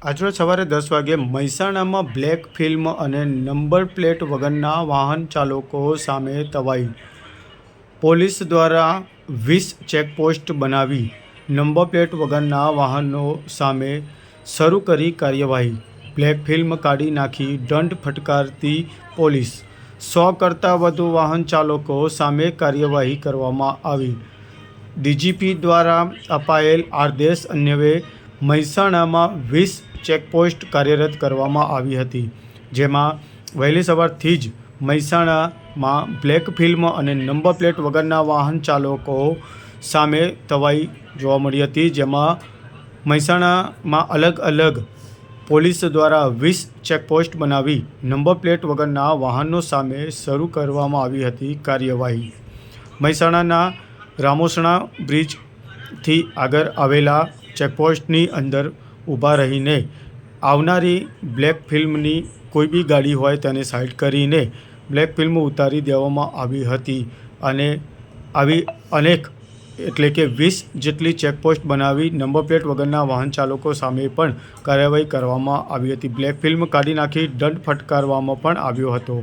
આજરોજ સવારે દસ વાગે મહેસાણામાં બ્લેક ફિલ્મ અને નંબર પ્લેટ વગરના વાહન ચાલકો સામે તવાઈ. પોલીસ દ્વારા વીસ ચેકપોસ્ટ બનાવી. નંબર પ્લેટ વગરના વાહનો સામે શરૂ કરી કાર્યવાહી. બ્લેક ફિલ્મ કાઢી નાખી દંડ ફટકારતી પોલીસ. સો કરતાં વધુ વાહન ચાલકો સામે કાર્યવાહી કરવામાં આવી. ડીજીપી દ્વારા અપાયેલ આદેશ અન્વયે મહેસાણામાં વીસ ચેકપોસ્ટ કાર્યરત કરવામાં આવી હતી, જેમાં વહેલી સવારથી જ મહેસાણામાં બ્લેક ફિલ્મ અને નંબર પ્લેટ વગરના વાહન ચાલકો સામે તવાઈ જોવા મળી હતી, જેમાં મહેસાણામાં અલગ અલગ પોલીસ દ્વારા વીસ ચેકપોસ્ટ બનાવી નંબર પ્લેટ વગરના વાહનો સામે શરૂ કરવામાં આવી હતી કાર્યવાહી. મહેસાણાના રામોસણા બ્રિજથી આગળ આવેલા ચેકપોસ્ટની અંદર ઊભા રહીને આવનારી બ્લેક ફિલ્મની કોઈ બી ગાડી હોય તેને સાઈડ કરીને બ્લેક ફિલ્મ ઉતારી દેવામાં આવી હતી અને આવી અનેક એટલે કે વીસ જેટલી ચેકપોસ્ટ બનાવી નંબર પ્લેટ વગરના વાહન ચાલકો સામે પણ કાર્યવાહી કરવામાં આવી હતી. બ્લેક ફિલ્મ કાઢી નાખી, દંડ ફટકારવામાં પણ આવ્યો હતો.